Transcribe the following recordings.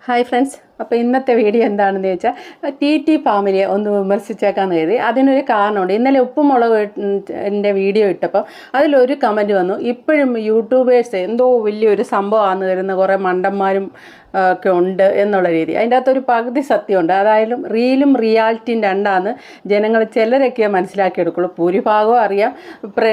Hi friends അപ്പോൾ ഇന്നത്തെ video എന്താണെന്ന് ചോദിച്ചാൽ ടി ടി ഫാമിലിയെ ഒന്ന് വിമർശിച്ചേക്കാന്ന് കരുതി. അതിനൊരു കാരണമുണ്ട്. ഇന്നലെ ഉപ്പുമുളക് എന്റെ വീഡിയോ ഇട്ടപ്പോൾ അതിലൊരു കമന്റ് വന്നു. ഇപ്പോഴും യൂട്യൂബേഴ്സ് എന്തോ വലിയൊരു സംഭവമാണെന്ന് വരുന്ന കുറേ മണ്ടന്മാരും ഒക്കെ ഉണ്ട് എന്നുള്ള രീതി. അതിന്റെ അകത്തൊരു പകുതി സത്യമുണ്ട്. അതായാലും റീലും റിയാലിറ്റിയും രണ്ടാന്ന് ജനങ്ങൾ ചിലരൊക്കെ മനസ്സിലാക്കിയെടുക്കുള്ളൂ. ഭൂരിഭാഗവും അറിയാം. പ്ര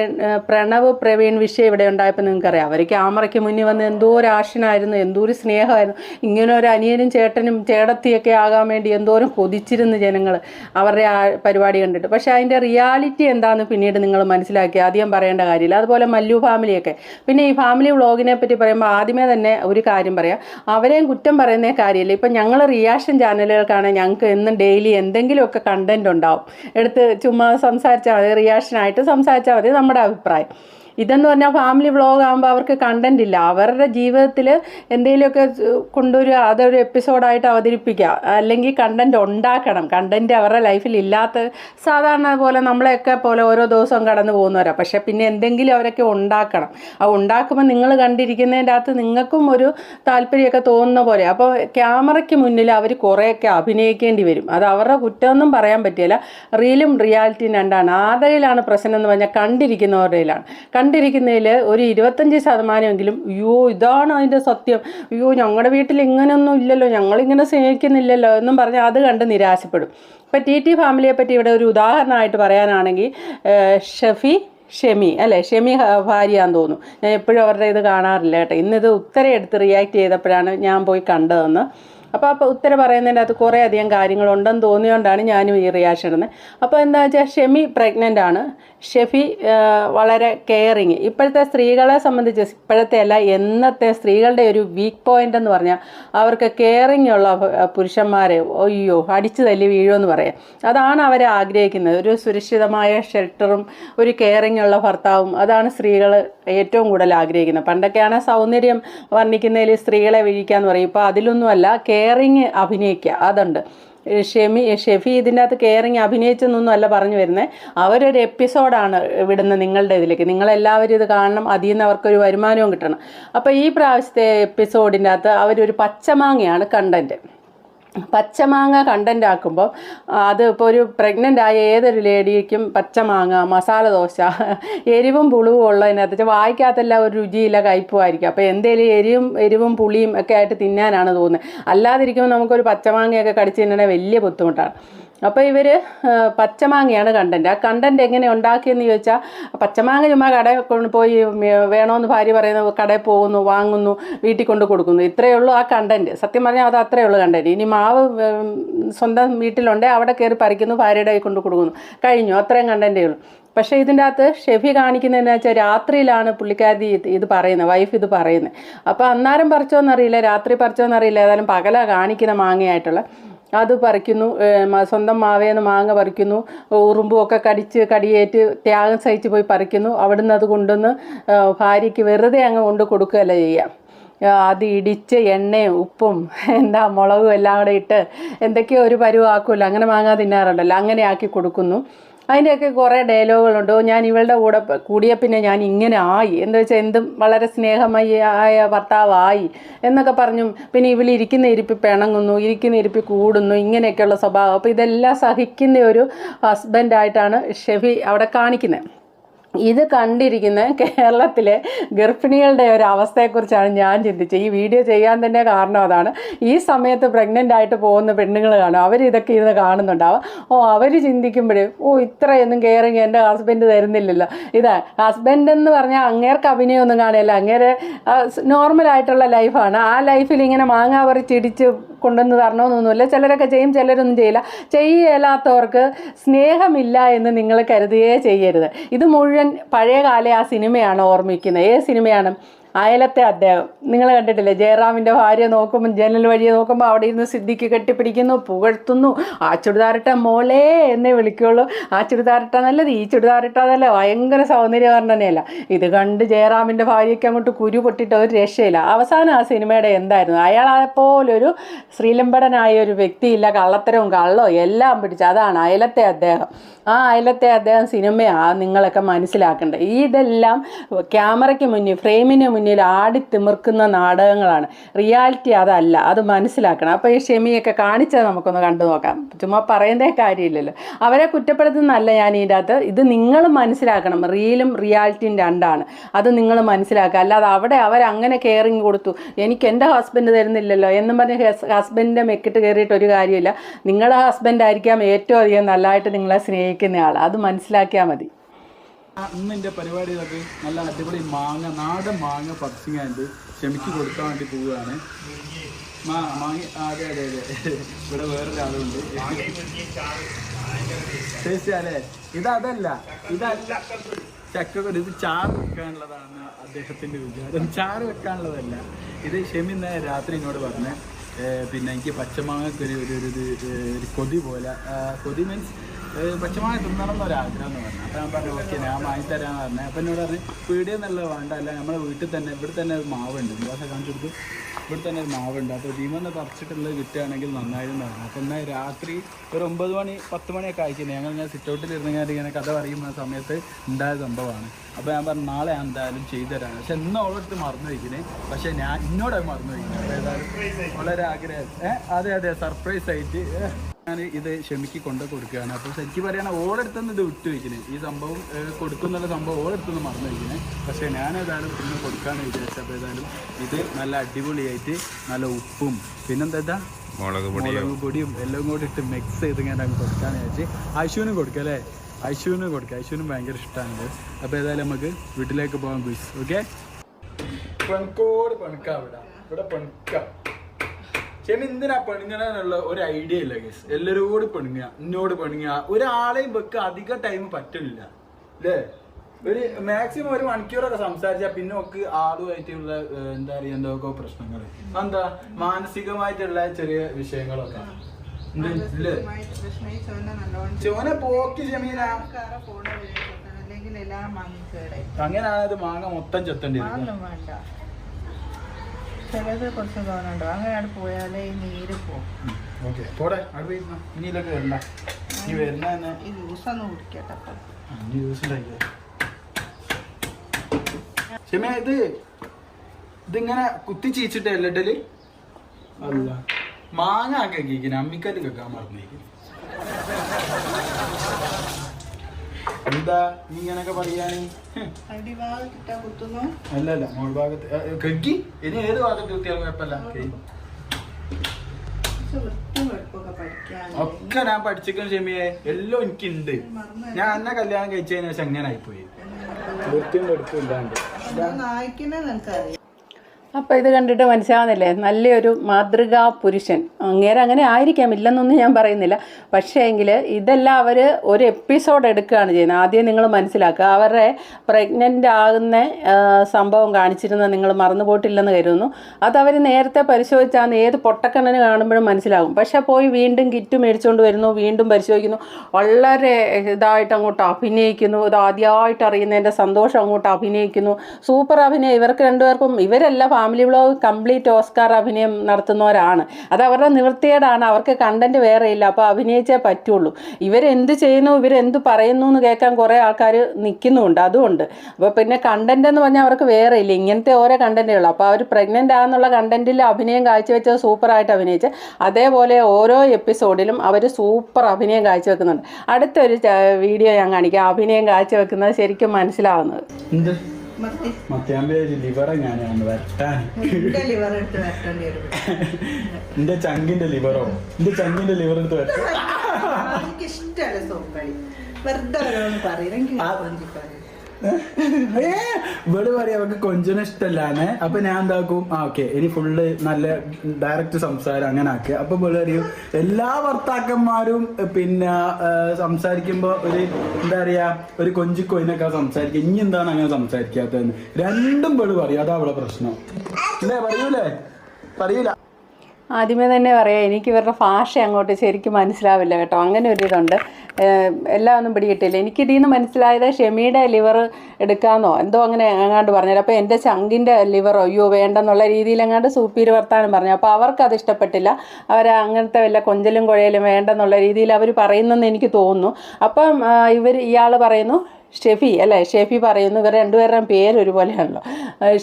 പ്രണവ് പ്രവീൺ വിഷയം ഇവിടെ ഉണ്ടായപ്പോൾ നിങ്ങൾക്കറിയാം. അവർ ക്യാമറയ്ക്ക് മുന്നിൽ വന്ന് എന്തോ ഒരു ആഷനായിരുന്നു എന്തോ ഒരു സ്നേഹമായിരുന്നു. ഇങ്ങനെ ഒരു അനിയനും ചേട്ടനും ചേടത്തിയൊക്കെ ആകാൻ വേണ്ടി എന്തോരം കൊതിച്ചിരുന്നു ജനങ്ങൾ അവരുടെ ആ പരിപാടി കണ്ടിട്ട്. പക്ഷേ അതിന്റെ റിയാലിറ്റി എന്താണെന്ന് പിന്നീട് നിങ്ങൾ മനസ്സിലാക്കി. ആദ്യം പറയേണ്ട കാര്യമില്ല. അതുപോലെ മല്ലു ഫാമിലിയൊക്കെ. പിന്നെ ഈ ഫാമിലി വ്ളോഗിനെ പറ്റി പറയുമ്പോൾ ആദ്യമേ തന്നെ ഒരു കാര്യം പറയാം. അവരെയും കുറ്റം പറയുന്ന കാര്യമില്ല. ഇപ്പം ഞങ്ങൾ റിയാക്ഷൻ ചാനലുകൾക്കാണ് ഞങ്ങൾക്ക് എന്നും ഡെയിലി എന്തെങ്കിലുമൊക്കെ കണ്ടന്റ് ഉണ്ടാവും. എടുത്ത് ചുമ്മാ സംസാരിച്ചാൽ മതി റിയാക്ഷനായിട്ട് സംസാരിച്ചാൽ മതി നമ്മുടെ അഭിപ്രായം. ഇതെന്ന് പറഞ്ഞാൽ ഫാമിലി വ്ളോഗ് ആകുമ്പോൾ അവർക്ക് കണ്ടന്റ് ഇല്ല. അവരുടെ ജീവിതത്തിൽ എന്തെങ്കിലുമൊക്കെ കൊണ്ടുവരിക അതൊരു എപ്പിസോഡായിട്ട് അവതരിപ്പിക്കുക. അല്ലെങ്കിൽ കണ്ടന്റ് ഉണ്ടാക്കണം. കണ്ടന്റ് അവരുടെ ലൈഫിൽ ഇല്ലാത്ത സാധാരണ പോലെ നമ്മളെയൊക്കെ പോലെ ഓരോ ദിവസവും കടന്നു പോകുന്നവരാ. പക്ഷേ പിന്നെ എന്തെങ്കിലും അവരൊക്കെ ഉണ്ടാക്കണം. ആ ഉണ്ടാക്കുമ്പോൾ നിങ്ങൾ കണ്ടിരിക്കുന്നതിന്റെ അകത്ത് നിങ്ങൾക്കും ഒരു താല്പര്യമൊക്കെ തോന്നുന്ന പോലെ. അപ്പോൾ ക്യാമറയ്ക്ക് മുന്നിൽ അവർ കുറേയൊക്കെ അഭിനയിക്കേണ്ടി വരും. അത് അവരുടെ കുറ്റമൊന്നും പറയാൻ പറ്റില്ല. റീലും റിയാലിറ്റിയും രണ്ടാണ്. ആരുടെയിലാണ് പ്രശ്നം എന്ന് പറഞ്ഞാൽ കണ്ടിരിക്കുന്നവരുടെയിലാണ് കണ്ടിരിക്കുന്നതിൽ ഒരു ഇരുപത്തഞ്ച് ശതമാനമെങ്കിലും അയ്യോ ഇതാണ് അതിന്റെ സത്യം. അയ്യോ ഞങ്ങളുടെ വീട്ടിൽ ഇങ്ങനെയൊന്നും ഇല്ലല്ലോ. ഞങ്ങളിങ്ങനെ സ്നേഹിക്കുന്നില്ലല്ലോ. എന്നും പറഞ്ഞ് അത് കണ്ട് നിരാശപ്പെടും. ഇപ്പം ടി ടി ഫാമിലിയെ പറ്റി ഇവിടെ ഒരു ഉദാഹരണമായിട്ട് പറയാനാണെങ്കിൽ ഷഫി ഷെമി അല്ലേ? ഷെമി ഭാര്യയാന്ന് തോന്നുന്നു. ഞാൻ എപ്പോഴും അവരുടെ ഇത് കാണാറില്ല കേട്ടോ. ഇന്നിത് ഉത്തര എടുത്ത് റിയാക്ട് ചെയ്തപ്പോഴാണ് ഞാൻ പോയി കണ്ടതെന്ന്. അപ്പോൾ അപ്പോൾ ഉത്തര പറയുന്നതിന്റെ അകത്ത് കുറേ അധികം കാര്യങ്ങളുണ്ടെന്ന് തോന്നിയോണ്ടാണ് ഞാനും ഈ റിയാക്ഷൻ ഇടുന്നത് അപ്പോൾ എന്താ വെച്ചാൽ ഷെമി പ്രഗ്നന്റ് ആണ്. ഷെഫി വളരെ കെയറിങ് ഇപ്പോഴത്തെ സ്ത്രീകളെ സംബന്ധിച്ച് ഇപ്പോഴത്തെ അല്ല എന്നത്തെ സ്ത്രീകളുടെ ഒരു വീക്ക് പോയിന്റ് എന്ന് പറഞ്ഞാൽ അവർക്ക് കെയറിങ് ഉള്ള പുരുഷന്മാരെ അയ്യോ അടിച്ചു തല്ലി വീഴുമെന്ന് പറയാം. അതാണ് അവർ ആഗ്രഹിക്കുന്നത്. ഒരു സുരക്ഷിതമായ ഷെൽട്ടറും ഒരു കെയറിങ് ഉള്ള ഭർത്താവും അതാണ് സ്ത്രീകൾ ഏറ്റവും കൂടുതൽ ആഗ്രഹിക്കുന്നത്. പണ്ടൊക്കെയാണ് സൗന്ദര്യം വർണിക്കുന്നതിൽ സ്ത്രീകളെ വീഴിക്കുക എന്ന് പറയും. ഇപ്പോൾ അതിലൊന്നുമല്ല കെയറിങ് അഭിനയിക്കുക. അതുണ്ട്. ഷെമി ഷെഫി ഇതിന്റെ അകത്ത് കെയറിങ് അഭിനയിച്ചെന്നൊന്നും അല്ല പറഞ്ഞു വരുന്നത് അവരൊരു എപ്പിസോഡാണ് വിടുന്നത് നിങ്ങളുടെ ഇതിലേക്ക്. നിങ്ങളെല്ലാവരും ഇത് കാണണം. അതിൽ നിന്ന് അവർക്കൊരു വരുമാനവും കിട്ടണം. അപ്പോൾ ഈ പ്രാവശ്യത്തെ എപ്പിസോഡിന്റെ അകത്ത് അവരൊരു പച്ചമാങ്ങയാണ് കണ്ടന്റ് പച്ചമാങ്ങ കണ്ടന്റ് ആക്കുമ്പോൾ അത് ഇപ്പോൾ ഒരു പ്രഗ്നന്റ് ആയ ഏതൊരു ലേഡിക്കും പച്ചമാങ്ങ മസാല ദോശ എരിവും പുളിവും ഉള്ളതിനകത്ത് വായിക്കാത്തെല്ലാം ഒരു രുചിയില്ല കയ്പുമായിരിക്കും അപ്പോൾ എന്തേലും എരിവും എരിവും പുളിയും ഒക്കെ ആയിട്ട് തിന്നാനാണ് തോന്നുന്നത്. അല്ലാതിരിക്കുമ്പോൾ നമുക്കൊരു പച്ചമാങ്ങയൊക്കെ കടിച്ച് തിന്നണേ വലിയ ബുദ്ധിമുട്ടാണ്. അപ്പോൾ ഇവർ പച്ചമാങ്ങയാണ് കണ്ടന്റ് ആ കണ്ടന്റ് എങ്ങനെ ഉണ്ടാക്കിയെന്ന് ചോദിച്ചാൽ പച്ചമാങ്ങ ചുമ്മാ കടയിൽ കൊണ്ട് പോയി വേണമെന്ന് ഭാര്യ പറയുന്നു കടയിൽ പോകുന്നു വാങ്ങുന്നു വീട്ടിൽ കൊണ്ട് കൊടുക്കുന്നു. ഇത്രയേ ഉള്ളൂ ആ കണ്ടന്റ് സത്യം പറഞ്ഞാൽ അത് അത്രയേ ഉള്ളൂ കണ്ടന്റ് ഇനി മാവ് സ്വന്തം വീട്ടിലുണ്ട് അവിടെ കയറി പറിക്കുന്നു ഭാര്യയുടെ കൈ കൊണ്ട് കൊടുക്കുന്നു. കഴിഞ്ഞു അത്രയും കണ്ടന്റേ ഉള്ളൂ. പക്ഷേ ഇതിന്റെ അകത്ത് ഷെഫി കാണിക്കുന്നതെന്ന് വെച്ചാൽ രാത്രിയിലാണ് പുള്ളിക്കാരി ഇത് പറയുന്നത് വൈഫ് ഇത് പറയുന്നത്. അപ്പോൾ അന്നേരം പറിച്ചോന്നറിയില്ല രാത്രി പറിച്ചോന്നറിയില്ല ഏതായാലും പകല കാണിക്കുന്ന മാങ്ങയായിട്ടുള്ള. അത് പറിക്കുന്നു സ്വന്തം മാവേന്ന് മാങ്ങ പറിക്കുന്നു ഉറുമ്പും ഒക്കെ കടിച്ച് കടിയേറ്റ് ത്യാഗം സഹിച്ച് പോയി പറിക്കുന്നു. അവിടുന്ന് അത് കൊണ്ടുവന്ന് ഭാര്യയ്ക്ക് വെറുതെ അങ്ങ് കൊണ്ട് കൊടുക്കുകയല്ല ചെയ്യാം അത് ഇടിച്ച് എണ്ണയും ഉപ്പും എന്താ മുളകും എല്ലാം കൂടെ ഇട്ട് എന്തൊക്കെയോ ഒരു പരുവാക്കുമല്ലോ. അങ്ങനെ മാങ്ങാ തിന്നാറുണ്ടല്ലോ. അങ്ങനെ ആക്കി കൊടുക്കുന്നു. അതിന്റെയൊക്കെ കുറേ ഡയലോഗുകളുണ്ട്. ഞാൻ ഇവളുടെ കൂടെ കൂടിയ പിന്നെ ഞാൻ ഇങ്ങനെ ആയി. എന്താ വെച്ചാൽ എന്തും വളരെ സ്നേഹമായി ആയ ഭർത്താവായി എന്നൊക്കെ പറഞ്ഞു. പിന്നെ ഇവൾ ഇരിക്കുന്ന ഇരിപ്പി പിണങ്ങുന്നു ഇരിക്കുന്ന ഇരിപ്പി കൂടുന്നു ഇങ്ങനെയൊക്കെയുള്ള സ്വഭാവം. അപ്പോൾ ഇതെല്ലാം സഹിക്കുന്ന ഒരു ഹസ്ബൻഡായിട്ടാണ് ഷെഫി അവിടെ കാണിക്കുന്നത് ഇത് കണ്ടിരിക്കുന്ന കേരളത്തിലെ ഗർഭിണികളുടെ ഒരു അവസ്ഥയെക്കുറിച്ചാണ് ഞാൻ ചിന്തിച്ചത്. ഈ വീഡിയോ ചെയ്യാൻ തന്നെ കാരണം അതാണ്. ഈ സമയത്ത് പ്രഗ്നന്റ് ആയിട്ട് പോകുന്ന പെണ്ണുങ്ങൾ കാണും. അവർ ഇതൊക്കെ ഇരുന്ന് കാണുന്നുണ്ടാവും. ഓ അവർ ചിന്തിക്കുമ്പോഴേ ഓ ഇത്രയൊന്നും കെയറിങ് എന്റെ ഹസ്ബൻഡ് തരുന്നില്ലല്ലോ. ഇതാ ഹസ്ബൻഡ് എന്ന് പറഞ്ഞാൽ അങ്ങേർക്ക് അഭിനയമൊന്നും കാണില്ല. അങ്ങേരെ നോർമലായിട്ടുള്ള ലൈഫാണ് ആ ലൈഫിൽ ഇങ്ങനെ മാങ്ങ പറിച്ചിടിച്ച് കൊണ്ടുവന്ന് തരണമെന്നൊന്നുമില്ല ചിലരൊക്കെ ചെയ്യും ചിലരൊന്നും ചെയ്യില്ല. ചെയ്യലാത്തവർക്ക് സ്നേഹമില്ല എന്ന് നിങ്ങൾ കരുതുകയേ ചെയ്യരുത്. ഇത് മുഴുവൻ പഴയകാല ആ സിനിമയാണ് ഓർമ്മിക്കുന്നത്. ഏത് സിനിമയാണ്? അയലത്തെ അദ്ദേഹം. നിങ്ങൾ കണ്ടിട്ടില്ലേ? ജയറാമിന്റെ ഭാര്യ നോക്കുമ്പോൾ ജനൽ വഴിയെ നോക്കുമ്പോൾ അവിടെ ഇരുന്ന് സിദ്ധിക്ക് കെട്ടിപ്പിടിക്കുന്നു പുകഴ്ത്തുന്നു. ആ ചുടിദാറിട്ട മോളേ എന്നേ വിളിക്കുള്ളൂ. ആ ചുടിദാറിട്ട നല്ലത് ഈ ചുടിദാറിട്ട നല്ല ഭയങ്കര സൗന്ദര്യവർണനയല്ല. ഇത് കണ്ട് ജയറാമിന്റെ ഭാര്യയ്ക്ക് അങ്ങോട്ട് കുരു പൊട്ടിട്ട് ഒരു രക്ഷയില്ല. അവസാനം ആ സിനിമയുടെ എന്തായിരുന്നു? അയാൾ അയാളെപ്പോലൊരു ശ്രീലമ്പടനായ ഒരു വ്യക്തിയില്ല. കള്ളത്തരവും കള്ളവും എല്ലാം പിടിച്ച് അതാണ് അയലത്തെ അദ്ദേഹം. ആ അയലത്തെ അദ്ദേഹം സിനിമയാണ് നിങ്ങളൊക്കെ മനസ്സിലാക്കേണ്ടത് ഇതെല്ലാം ക്യാമറയ്ക്ക് മുന്നിൽ ഫ്രെയിമിന് മുന്നിൽ മുന്നിൽ ആടിത്തിമിർക്കുന്ന നാടകങ്ങളാണ്. റിയാലിറ്റി അതല്ല അത് മനസ്സിലാക്കണം. അപ്പോൾ ഈ ഷെമിയൊക്കെ കാണിച്ചാൽ നമുക്കൊന്ന് കണ്ടു നോക്കാം. ചുമ്മാ പറയുന്നതേ കാര്യമില്ലല്ലോ. അവരെ കുറ്റപ്പെടുത്തുന്നല്ല ഞാൻ ഇതിന്റെ അകത്ത്. ഇത് നിങ്ങൾ മനസ്സിലാക്കണം. റിയലും റിയാലിറ്റിയും രണ്ടാണ്. അത് നിങ്ങൾ മനസ്സിലാക്കുക. അല്ലാതെ അവിടെ അവരങ്ങനെ കെയറിങ് കൊടുത്തു. എനിക്ക് എന്റെ ഹസ്ബൻഡ് തരുന്നില്ലല്ലോ എന്നും പറഞ്ഞ് ഹസ്ബൻഡിന്റെ മെക്കിട്ട് കയറിയിട്ട് ഒരു കാര്യമില്ല. നിങ്ങളുടെ ഹസ്ബൻഡ് ആയിരിക്കാം ഏറ്റവും അധികം നല്ലതായിട്ട് നിങ്ങളെ സ്നേഹിക്കുന്നയാൾ അത് മനസ്സിലാക്കിയാൽ മതി. ഇന്ന് എന്റെ പരിപാടി ഇതൊക്കെ നല്ല അടിപൊളി മാങ്ങ നാടൻ മാങ്ങ ആയിട്ട് ക്ഷമിക്ക് കൊടുക്കാൻ വേണ്ടി പോവുകയാണ്. മാ മാങ്ങ അതെ അതെ അതെ. ഇവിടെ വേറൊരാളുണ്ട്. ടേസ്റ്റ് അല്ലേ? ഇതല്ല ഇതല്ല ചക്കക്കൊരു ഇത് ചാറ് വെക്കാനുള്ളതാണ് അദ്ദേഹത്തിന്റെ വിചാരം. ചാറ് വെക്കാനുള്ളതല്ല. ഇത് ഷെമി ഇന്ന് രാത്രി എന്നോട് പറഞ്ഞേ പിന്നെ എനിക്ക് പച്ചമാങ്ങക്കൊരു ഒരു ഒരു കൊതി പോലെ കൊതി മീൻസ് പച്ചമാങ്ങ തിന്നണം എന്നൊരാഗ്രഹം എന്ന് പറഞ്ഞു. അപ്പം ഞാൻ പറഞ്ഞു ഓക്കെ ഞാൻ വാങ്ങിത്തരാന്ന് പറഞ്ഞു. അപ്പം എന്നോട് പറഞ്ഞു പീടിയ എന്നുള്ളത് വേണ്ട. അല്ല നമ്മളെ വീട്ടിൽ തന്നെ ഇവിടെ തന്നെ ഒരു മാവുണ്ട്. ദോശ കാണിച്ചു കൊടുത്തു ഇവിടെ തന്നെ ഒരു മാവുണ്ട്. അപ്പോൾ ഭീമന്ന് പറിച്ചിട്ടുള്ളത് കിട്ടുകയാണെങ്കിൽ നന്നായിരുന്നു പറഞ്ഞു. അപ്പം എന്നാൽ രാത്രി ഒരു ഒമ്പത് മണി പത്ത് മണിയൊക്കെ ആയിക്കുന്നു ഞങ്ങൾ ഞാൻ സിറ്റ് ഇരുന്നെങ്കിൽ ഇങ്ങനെ കഥ പറയുന്ന സമയത്ത് ഉണ്ടായ സംഭവമാണ്. അപ്പോൾ ഞാൻ പറഞ്ഞു നാളെ ഞാൻ എന്തായാലും ചെയ്തു തരാണ് പക്ഷെ ഇന്ന് ഓളെടുത്ത് മറന്നു വയ്ക്കുന്നത് പക്ഷേ ഞാൻ ഇന്നോട് മറന്നു വയ്ക്കുന്നത് ഏതായാലും വളരെ ആഗ്രഹം അതെ അതെ സർപ്രൈസ് ആയിട്ട്. ഞാൻ ഇത് ക്ഷമിക്ക് കൊണ്ട് കൊടുക്കുകയാണ്. അപ്പോൾ ശരിക്കും പറയുകയാണ് ഓടെടുത്തുനിന്ന് ഇത് വിട്ടു വയ്ക്കുന്നത് ഈ സംഭവം കൊടുക്കുന്ന കൊടുക്കുന്നുള്ള സംഭവം ഓടെടുത്തുനിന്ന് മറന്നു വയ്ക്കുന്നത് പക്ഷേ ഞാൻ ഏതായാലും ഇന്ന് കൊടുക്കാമെന്ന് വിചാരിച്ചത് അപ്പോൾ ഏതായാലും ഇത് നല്ല അടിപൊളിയായിട്ട് നല്ല ഉപ്പും പിന്നെന്താ മുളക് പൊടി മുളക് പൊടിയും എല്ലാം കൂടി ഇട്ട് മിക്സ് ചെയ്ത് ഇങ്ങനെ അങ്ങ് കൊടുക്കാന്ന് വിചാരിച്ച് അശുവിനും കൊടുക്കുക അല്ലേ? അശുവിനും കൊടുക്കുക അശുവിനും ഭയങ്കര ഇഷ്ടമാണ് അപ്പോൾ ഏതായാലും നമുക്ക് വീട്ടിലേക്ക് പോകാൻ കുയിസ് ഓക്കെ പെൺകോട് പെണുക്ക ഇവിടെ. ഇവിടെ പെണുക്ക ചെമി എന്തിനാ പെണുങ്ങണെന്നുള്ള ഒരു ഐഡിയ ഇല്ല ഗേസ് എല്ലാരോട് പെണുങ്ങുക എന്നോട് പെണുങ്ങുക ഒരാളെയും വെക്ക അധിക ടൈം പറ്റില്ല അല്ലേ ഒരു മാക്സിമം ഒരു മണിക്കൂറൊക്കെ സംസാരിച്ചാൽ പിന്നെ ഒക്കെ ആളുമായിട്ടുള്ള എന്താ പറയുക എന്തൊക്കെ പ്രശ്നങ്ങൾ എന്താ മാനസികമായിട്ടുള്ള ചെറിയ വിഷയങ്ങളൊക്കെ. ചോന പോക്കി ജമീന അല്ലെങ്കിൽ എല്ലാം വാങ്ങിക്കേടെ. അങ്ങനെയാണ് അത് മാങ്ങ മൊത്തം ചെത്തേണ്ടി ചിലത് കുറച്ച് തോന്നുന്നുണ്ടോ അങ്ങനെയാണ് പോയാലേ ഈ നീര് പോകും ഓക്കെ. പോടെ. അവിടെ പോയി ഇരുന്നോ. ഇനിയിലൊക്കെ വരണ്ട. നീ വരുന്ന തന്നെ ഈ ജ്യൂസ് ഒന്ന് കുടിക്കട്ടെ അപ്പം. ആ, നീ ക്ഷമ ഇത് ഇതിങ്ങനെ കുത്തി ചീച്ചിട്ട് എല്ലട്ടൽ അല്ല. മാങ്ങ ഒക്കെ കേക്കിന് കേക്കാൻ കേൾക്കാൻ മറന്നേക്കും എന്താ നീ ഇങ്ങനൊക്കെ പറയാന് ഹ്. അടിഭാഗത്തിട്ടാ കുത്തുന്നു. അല്ല അല്ല മോൾ ഭാഗത്ത് കെക്കി ഇനി ഏത് ഭാഗത്ത് കിട്ടിയാലും കുഴപ്പമില്ല. ഒക്കെ ഞാൻ പഠിച്ചിരിക്കുന്ന ക്ഷമിയെ എല്ലാം എനിക്കുണ്ട്. ഞാൻ എന്നെ കല്യാണം കഴിച്ചതിന് ശേഷം എങ്ങനെ ആയിപ്പോയി വൃത്തിയും വെടുപ്പും ഇല്ലാണ്ട് നായിക്കുന്നത് നിനക്കറിയാം? അപ്പോൾ ഇത് കണ്ടിട്ട് മനസ്സിലാവുന്നില്ലേ? നല്ലൊരു മാതൃകാ പുരുഷൻ. അങ്ങേരെ അങ്ങനെ ആയിരിക്കാം ഇല്ലെന്നൊന്നും ഞാൻ പറയുന്നില്ല. പക്ഷേ എങ്കിൽ ഇതെല്ലാം അവർ ഒരു എപ്പിസോഡ് എടുക്കുകയാണ് ചെയ്യുന്നത്. ആദ്യം നിങ്ങൾ മനസ്സിലാക്കുക. അവരുടെ പ്രഗ്നന്റ് ആകുന്ന സംഭവം കാണിച്ചിരുന്നത് നിങ്ങൾ മറന്നു പോയിട്ടില്ലെന്ന് കരുതുന്നു. അതവർ നേരത്തെ പരിശോധിച്ചാൽ ഏത് പൊട്ടക്കണ്ണന് കാണുമ്പോഴും മനസ്സിലാകും. പക്ഷേ പോയി വീണ്ടും കിറ്റ് മേടിച്ചുകൊണ്ട് വരുന്നു വീണ്ടും പരിശോധിക്കുന്നു. വളരെ ഇതായിട്ട് അങ്ങോട്ട് അഭിനയിക്കുന്നു. ഇത് ആദ്യമായിട്ട് അറിയുന്നതിന്റെ സന്തോഷം അങ്ങോട്ട് അഭിനയിക്കുന്നു. സൂപ്പർ അഭിനയം. ഇവർക്ക് രണ്ടുപേർക്കും ഇവരെല്ലാം ഫാമിലി വ്ളോഗ് കംപ്ലീറ്റ് ഓസ്കാർ അഭിനയം നടത്തുന്നവരാണ്. അത് അവരുടെ നിവൃത്തിയേടാണ് അവർക്ക് കണ്ടന്റ് വേറെ ഇല്ല. അപ്പോൾ അഭിനയിച്ചേ പറ്റുള്ളൂ. ഇവരെന്ത് ചെയ്യുന്നു ഇവരെന്ത് പറയുന്നു എന്ന് കേൾക്കാൻ കുറേ ആൾക്കാർ നിൽക്കുന്നുമുണ്ട് അതുകൊണ്ട്. അപ്പോൾ പിന്നെ കണ്ടന്റ് എന്ന് പറഞ്ഞാൽ അവർക്ക് വേറെ ഇല്ല. ഇങ്ങനത്തെ ഓരോ കണ്ടന്റുകൾ അപ്പോൾ അവർ പ്രഗ്നന്റ് ആണെന്നുള്ള കണ്ടന്റിൽ അഭിനയം കാഴ്ചവെച്ചത് സൂപ്പറായിട്ട് അഭിനയിച്ച് അതേപോലെ ഓരോ എപ്പിസോഡിലും അവർ സൂപ്പർ അഭിനയം കാഴ്ചവെക്കുന്നുണ്ട്. അടുത്തൊരു വീഡിയോ ഞാൻ കാണിക്കാം. അഭിനയം കാഴ്ചവെക്കുന്നത് ശരിക്കും മനസ്സിലാവുന്നത്. മത്തിയാമ്പ ലിവറെ ഞാനാണ് വരട്ടാൻ. എന്റെ ചങ്കിന്റെ ലിവറോ? എന്റെ ചങ്കിന്റെ ലിവർ എടുത്ത് വരട്ടെ. എനിക്ക് ഇഷ്ടമല്ല സോപ്പടി വെറുതെ പറയും. ഇവിടെ പറയാ അവർക്ക് കൊഞ്ചന ഇഷ്ടല്ലാന്ന്. അപ്പൊ ഞാൻ എന്താക്കും? ആ ഓക്കെ. ഇനി ഫുള്ള് നല്ല ഡയറക്റ്റ് സംസാരം അങ്ങനെ ആക്കുക. അപ്പൊ ഇവിടെ അറിയും എല്ലാ ഭർത്താക്കന്മാരും പിന്നെ സംസാരിക്കുമ്പോ ഒരു എന്താ പറയാ ഒരു കൊഞ്ചി കൊയിനൊക്കെ സംസാരിക്കുക. ഇനി എന്താണ് അങ്ങനെ സംസാരിക്കാത്തതെന്ന്? രണ്ടും പേൾ പറയും. അതാ അവളെ പ്രശ്നം. അല്ലേ പറയൂലേ? പറയൂല. ആദ്യമേ തന്നെ പറയാം എനിക്ക് ഇവരുടെ ഭാഷ അങ്ങോട്ട് ശരിക്കും മനസ്സിലാവില്ല കേട്ടോ. അങ്ങനെ ഒരു ഇതുണ്ട്. എല്ലാം ഒന്നും പിടികിട്ടില്ല. എനിക്ക് ഇതിൽ നിന്ന് മനസ്സിലായത് ഷെമിയുടെ ലിവർ എടുക്കാമെന്നോ എന്തോ അങ്ങനെ എങ്ങാണ്ട് പറഞ്ഞില്ല അപ്പോൾ എന്റെ ചങ്കിന്റെ ലിവറോ അയ്യോ വേണ്ടെന്നുള്ള രീതിയിൽ എങ്ങാണ്ട് സൂപ്പീര് വർത്താനം പറഞ്ഞു. അപ്പോൾ അവർക്ക് അത് ഇഷ്ടപ്പെട്ടില്ല. അവർ അങ്ങനത്തെ വല്ല കൊഞ്ചലും കുഴയലും വേണ്ടെന്നുള്ള രീതിയിൽ അവർ പറയുന്നെന്ന് എനിക്ക് തോന്നുന്നു. അപ്പം ഇവർ ഇയാൾ പറയുന്നു ഷെഫി അല്ലേ? ഷെഫി പറയുന്നു ഇവർ രണ്ടുപേരുടെയും പേര് ഒരുപോലെയാണല്ലോ.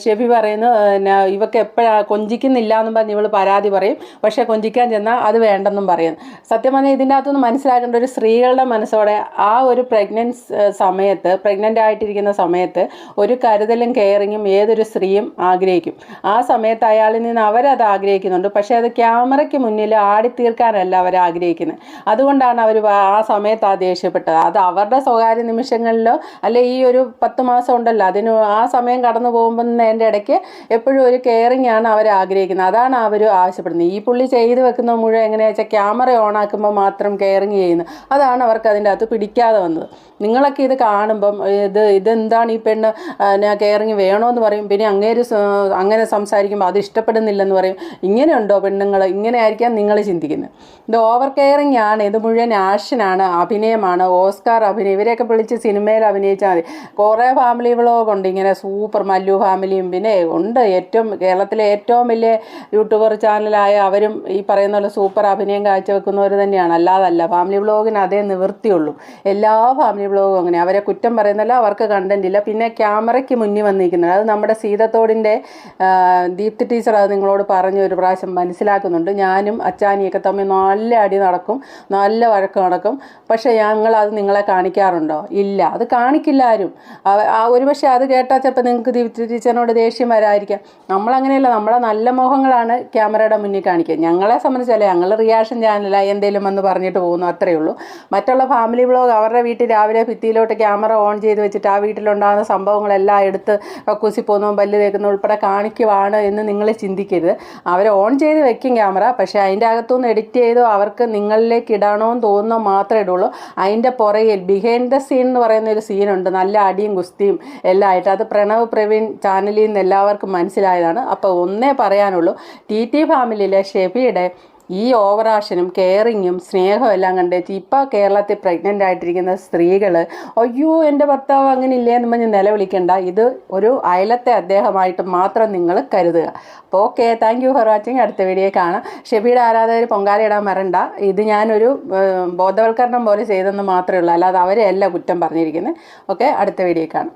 ഷെഫി പറയുന്നു പിന്നെ ഇവക്ക് എപ്പോഴാ കൊഞ്ചിക്കുന്നില്ല എന്നും പറഞ്ഞ് ഇവൾ പരാതി പറയും. പക്ഷേ കൊഞ്ചിക്കാൻ ചെന്നാൽ അത് വേണ്ടെന്നും പറയും. സത്യം പറഞ്ഞാൽ ഇതിന്റെ അകത്തുനിന്ന് മനസ്സിലാക്കേണ്ട ഒരു സ്ത്രീകളുടെ മനസ്സോടെ ആ ഒരു പ്രഗ്നൻസ് സമയത്ത് പ്രഗ്നന്റ് ആയിട്ടിരിക്കുന്ന സമയത്ത് ഒരു കരുതലും കെയറിങ്ങും ഏതൊരു സ്ത്രീയും ആഗ്രഹിക്കും. ആ സമയത്ത് അയാളിൽ നിന്ന് അവരത് ആഗ്രഹിക്കുന്നുണ്ട്. പക്ഷേ അത് ക്യാമറയ്ക്ക് മുന്നിൽ ആടിത്തീർക്കാനല്ല അവർ ആഗ്രഹിക്കുന്നത് അതുകൊണ്ടാണ് അവർ ആ സമയത്ത് ആ ദേഷ്യപ്പെട്ടത്. അത് അവരുടെ സ്വകാര്യ നിമിഷങ്ങളിലോ അല്ലെ ഈ ഒരു പത്ത് മാസം ഉണ്ടല്ലോ അതിന് ആ സമയം കടന്നു പോകുമ്പോൾ എന്റെ ഇടയ്ക്ക് എപ്പോഴും ഒരു കെയറിങ് ആണ് അവർ ആഗ്രഹിക്കുന്നത്. അതാണ് അവർ ആവശ്യപ്പെടുന്നത്. ഈ പുള്ളി ചെയ്ത് വെക്കുന്ന മുഴുവൻ എങ്ങനെയാ വെച്ചാൽ ക്യാമറ ഓൺ ആക്കുമ്പോൾ മാത്രം കെയറിങ് ചെയ്യുന്നു അതാണ് അവർക്ക് അതിന്റെ അകത്ത് പിടിക്കാതെ വന്നത്. നിങ്ങളൊക്കെ ഇത് കാണുമ്പം ഇത് ഇതെന്താണ് ഈ പെണ്ണ് കെയറിങ് വേണമെന്ന് പറയും. പിന്നെ അങ്ങേര് അങ്ങനെ സംസാരിക്കുമ്പോൾ അത് ഇഷ്ടപ്പെടുന്നില്ലെന്ന് പറയും. ഇങ്ങനെയുണ്ടോ പെണ്ണുങ്ങൾ ഇങ്ങനെ ആയിരിക്കാം നിങ്ങൾ ചിന്തിക്കുന്നത്. ഇത് ഓവർ കെയറിങ് ആണ്. ഇത് മുഴുവൻ ആക്ഷനാണ് അഭിനയമാണ്. ഓസ്കാർ അഭിനയം. ഇവരെയൊക്കെ വിളിച്ച് സിനിമയിൽ അഭിനയിച്ചാൽ മതി. കുറേ ഫാമിലി വ്ളോഗ് ഉണ്ട്. ഇങ്ങനെ സൂപ്പർ മല്ലു ഫാമിലിയും പിന്നെ ഉണ്ട് ഏറ്റവും കേരളത്തിലെ ഏറ്റവും വലിയ യൂട്യൂബർ ചാനലായ അവരും ഈ പറയുന്ന പോലെ സൂപ്പർ അഭിനയം കാഴ്ചവെക്കുന്നവർ തന്നെയാണ്. അല്ലാതല്ല ഫാമിലി വ്ളോഗിന് അതേ നിവൃത്തിയുള്ളൂ. എല്ലാ ഫാമിലി വ്ളോഗും അങ്ങനെ. അവരെ കുറ്റം പറയുന്നില്ല അവർക്ക് കണ്ടന്റ് ഇല്ല. പിന്നെ ക്യാമറയ്ക്ക് മുന്നിൽ വന്നിരിക്കുന്നത്. അത് നമ്മുടെ സീതത്തോടിന്റെ ദീപ്തി ടീച്ചർ അത് നിങ്ങളോട് പറഞ്ഞു ഒരു പ്രാവശ്യം മനസ്സിലാക്കുന്നുണ്ട്. ഞാനും അച്ചാനിയൊക്കെ തമ്മിൽ നല്ല അടി നടക്കും. നല്ല വഴക്ക് നടക്കും. പക്ഷേ ഞങ്ങൾ അത് നിങ്ങളെ കാണിക്കാറുണ്ടോ? ഇല്ല. അത് കാണിക്കില്ല ആരും. ഒരുപക്ഷെ അത് കേട്ടാൽ ചിലപ്പോൾ നിങ്ങൾക്ക് ദീപ്തി ടീച്ചറിനോട് ദേഷ്യം വരാതിരിക്കാം. നമ്മളങ്ങനെയല്ല നമ്മളെ നല്ല മോഹങ്ങളാണ് ക്യാമറയുടെ മുന്നിൽ കാണിക്കുക. ഞങ്ങളെ സംബന്ധിച്ചല്ലേ ഞങ്ങൾ റിയാക്ഷൻ ചാനലായി എന്തെങ്കിലും വന്ന് പറഞ്ഞിട്ട് പോകുന്നു അത്രയേ ഉള്ളൂ. മറ്റുള്ള ഫാമിലി വ്ളോഗ് അവരുടെ വീട്ടിൽ രാവിലെ ഭിത്തിയിലോട്ട് ക്യാമറ ഓൺ ചെയ്ത് വെച്ചിട്ട് ആ വീട്ടിലുണ്ടാകുന്ന സംഭവങ്ങളെല്ലാം എടുത്ത് കക്കൂസി പോകുന്നു പല്ല് തേക്കുന്നു ഉൾപ്പെടെ കാണിക്കുവാണ് എന്ന് നിങ്ങൾ ചിന്തിക്കരുത്. അവർ ഓൺ ചെയ്ത് വെക്കും ക്യാമറ പക്ഷേ അതിന്റെ അകത്തുനിന്ന് എഡിറ്റ് ചെയ്തോ അവർക്ക് നിങ്ങളിലേക്ക് ഇടണമെന്ന് തോന്നുന്നോ മാത്രമേ ഇടുള്ളൂ. അതിന്റെ പുറകിൽ ബിഹൈൻഡ് ദ സീൻ എന്ന് പറയുന്ന ഒരു സീനുണ്ട് നല്ല അടിയും കുസ്തിയും എല്ലാം ആയിട്ട്. അത് പ്രണവ് പ്രവീൺ ചാനലിൽ നിന്ന് എല്ലാവർക്കും മനസ്സിലായതാണ്. അപ്പോൾ ഒന്നേ പറയാനുള്ളൂ ടി ടി ഫാമിലിയിലെ ഷെഫിയുടെ ഈ ഓവറാഷനും കെയറിങ്ങും സ്നേഹവും എല്ലാം കണ്ടേച്ച് ഇപ്പോൾ കേരളത്തിൽ പ്രഗ്നന്റ് ആയിട്ടിരിക്കുന്ന സ്ത്രീകൾ അയ്യോ എന്റെ ഭർത്താവ് അങ്ങനെ ഇല്ലേ എന്ന് പറഞ്ഞ് നിലവിളിക്കേണ്ട. ഇത് ഒരു അയലത്തെ അദ്ദേഹമായിട്ട് മാത്രം നിങ്ങൾ കരുതുക. അപ്പോൾ okay thank you for watching അടുത്ത വീഡിയോ കാണാം. ഷെബിയുടെ ആരാധകർ പൊങ്കാല ഇടാൻ വരണ്ട. ഇത് ഞാനൊരു ബോധവൽക്കരണം പോലെ ചെയ്തെന്ന് മാത്രമേ ഉള്ളൂ. അല്ലാതെ അവരെ അല്ല കുറ്റം പറഞ്ഞിരിക്കുന്നത് ഓക്കെ അടുത്ത വീഡിയോ കാണാം.